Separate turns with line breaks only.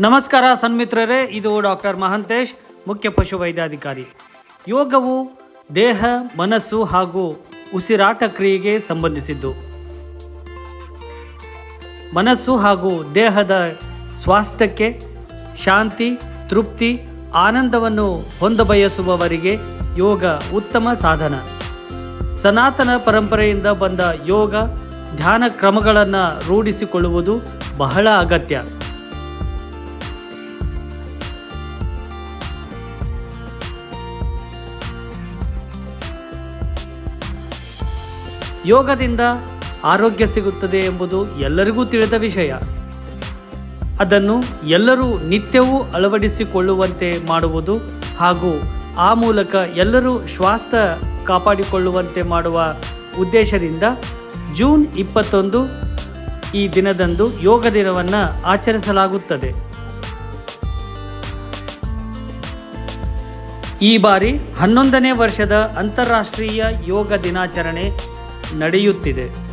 ನಮಸ್ಕಾರ ಸನ್ಮಿತ್ರರೇ, ಇದು ಡಾಕ್ಟರ್ ಮಹಂತೇಶ್, ಮುಖ್ಯ ಪಶು ವೈದ್ಯಾಧಿಕಾರಿ ಯೋಗವು ದೇಹ, ಮನಸ್ಸು ಹಾಗೂ ಉಸಿರಾಟ ಕ್ರಿಯೆಗೆ ಸಂಬಂಧಿಸಿದ್ದು. ಮನಸ್ಸು ಹಾಗೂ ದೇಹದ ಸ್ವಾಸ್ಥ್ಯಕ್ಕೆ ಶಾಂತಿ, ತೃಪ್ತಿ, ಆನಂದವನ್ನು ಹೊಂದಬಯಸುವವರಿಗೆ ಯೋಗ ಉತ್ತಮ ಸಾಧನ. ಸನಾತನ ಪರಂಪರೆಯಿಂದ ಬಂದ ಯೋಗ, ಧ್ಯಾನ ಕ್ರಮಗಳನ್ನು ರೂಢಿಸಿಕೊಳ್ಳುವುದು ಬಹಳ ಅಗತ್ಯ. ಯೋಗದಿಂದ ಆರೋಗ್ಯ ಸಿಗುತ್ತದೆ ಎಂಬುದು ಎಲ್ಲರಿಗೂ ತಿಳಿದ ವಿಷಯ. ಅದನ್ನು ಎಲ್ಲರೂ ನಿತ್ಯವೂ ಅಳವಡಿಸಿಕೊಳ್ಳುವಂತೆ ಮಾಡುವುದು ಹಾಗೂ ಆ ಮೂಲಕ ಎಲ್ಲರೂ ಸ್ವಾಸ್ಥ್ಯ ಕಾಪಾಡಿಕೊಳ್ಳುವಂತೆ ಮಾಡುವ ಉದ್ದೇಶದಿಂದ ಜೂನ್ ಇಪ್ಪತ್ತೊಂದು ಈ ದಿನದಂದು ಯೋಗ ದಿನವನ್ನು ಆಚರಿಸಲಾಗುತ್ತದೆ. ಈ ಬಾರಿ ಹನ್ನೊಂದನೇ ವರ್ಷದ ಅಂತಾರಾಷ್ಟ್ರೀಯ ಯೋಗ ದಿನಾಚರಣೆ ನಡೆಯುತ್ತಿದೆ.